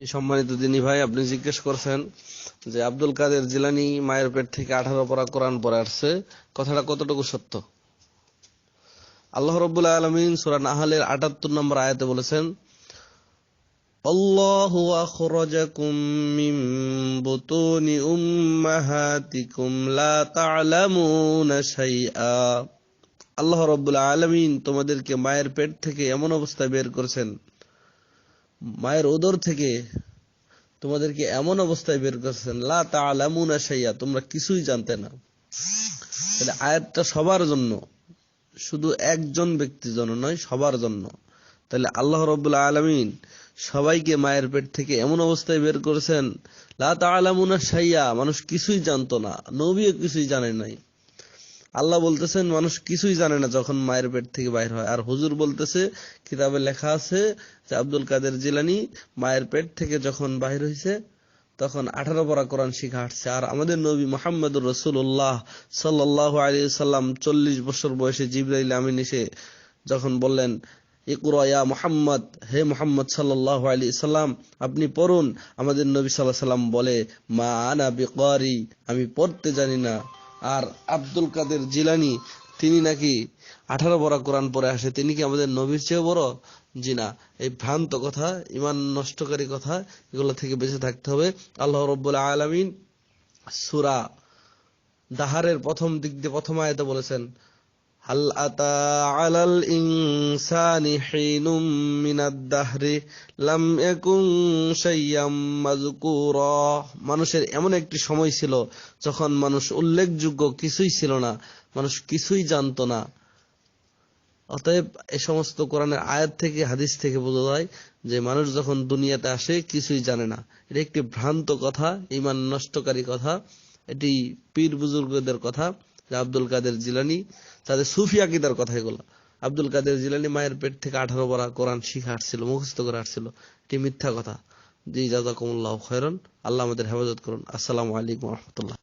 সম্মানিত দিনী ভাই আপনি জিজ্ঞেস করছেন যে আব্দুল কাদের জিলানি মায়ের পেট থেকে আঠারো পরা কোরআন পড়ে আসছে কথাটা কতটুকু সত্য আল্লাহ রব্বুল আলমিন সুরা নাহালের আটাত্তর নম্বর আয়াতে বলেছেন الله أخرجكم من بطون أمهاتكم لا تعلمون شيئا আল্লাহ রব্বুল আলমিন তোমাদেরকে মায়ের পেট থেকে এমন অবস্থায় বের করেছেন মায়ের ওদর থেকে তোমাদেরকে এমন অবস্থায় বের করেছেন লা তালামুনা শাইয়া তোমরা কিছুই জানতে না। তাহলে আয়াতটা সবার জন্য, শুধু একজন ব্যক্তির জন্য নয়, সবার জন্য। তাহলে আল্লাহ রব্বুল আলমিন সবাইকে মায়ের পেট থেকে এমন অবস্থায় বের করেছেন, লা তালামুনা সাইয়া মানুষ কিছুই জানতো না, নবীও কিছুই জানে নাই। আল্লাহ বলতেছেন, মানুষ কিছুই জানে না যখন মায়ের পেট থেকে বাইর হয়। আর হুজুর বলতেছে, কিতাবে লেখা আছে যে আব্দুল কাদের জিলানি মায়ের পেট থেকে যখন বাইর হয়েছে তখন আঠারো পরা কোরআন শিখা আসছে আর আমাদের নবী মোহাম্মদুর রসুল্লাহ সাল্লাহ আলী সাল্লাম চল্লিশ বছর বয়সে জিব্রাইল আমিন এসে যখন বললেন ইকুরয়া মোহাম্মদ, হে মোহাম্মদ সাল্লাহ আলী সাল্লাম আপনি পড়ুন। আমাদের নবী সাল্লাহ সাল্লাম বলে, মা আনা বিকারি, আমি পড়তে জানি না। আর আব্দুল কাদের জিলানি, তিনি নাকি আঠারো বড় কোরআন পরে আসে, তিনি কি আমাদের নবীর চেয়ে বড়? জিনা এই ভ্রান্ত কথা, ইমান নষ্টকারী কথা, এগুলো থেকে বেঁচে থাকতে হবে। আল্লাহ রব্বুল আলমিন সুরা দাহারের প্রথম দিক দিয়ে, প্রথম আয়তে বলেছেন হাল আতা আলাল মিনাদ মানুষের এমন একটি সময় ছিল যখন মানুষ উল্লেখযোগ্য কিছুই ছিল না, মানুষ কিছুই জানতো না। অতএব এ সমস্ত কোরআনের আয়াত থেকে, হাদিস থেকে বোঝা যায় যে মানুষ যখন দুনিয়াতে আসে কিছুই জানে না। এটা একটি ভ্রান্ত কথা ইমান নষ্টকারী কথা, এটি পীর বুজুর্গদের কথা। যে আব্দুল কাদের জিলানি, তাদের সুফি আকিদার কথা এগুলো। আব্দুল কাদের জিলানি মায়ের পেট থেকে আঠারো বড়া কোরআন শিখে আসছিল মুখস্থ করে আসছিল এটি মিথ্যা কথা। জি, জাজাকুমুল্লাহ খয়রন। আল্লাহ আমাদের হেফাজত করুন। আসসালামু আলাইকুম রহমতুল্লাহ।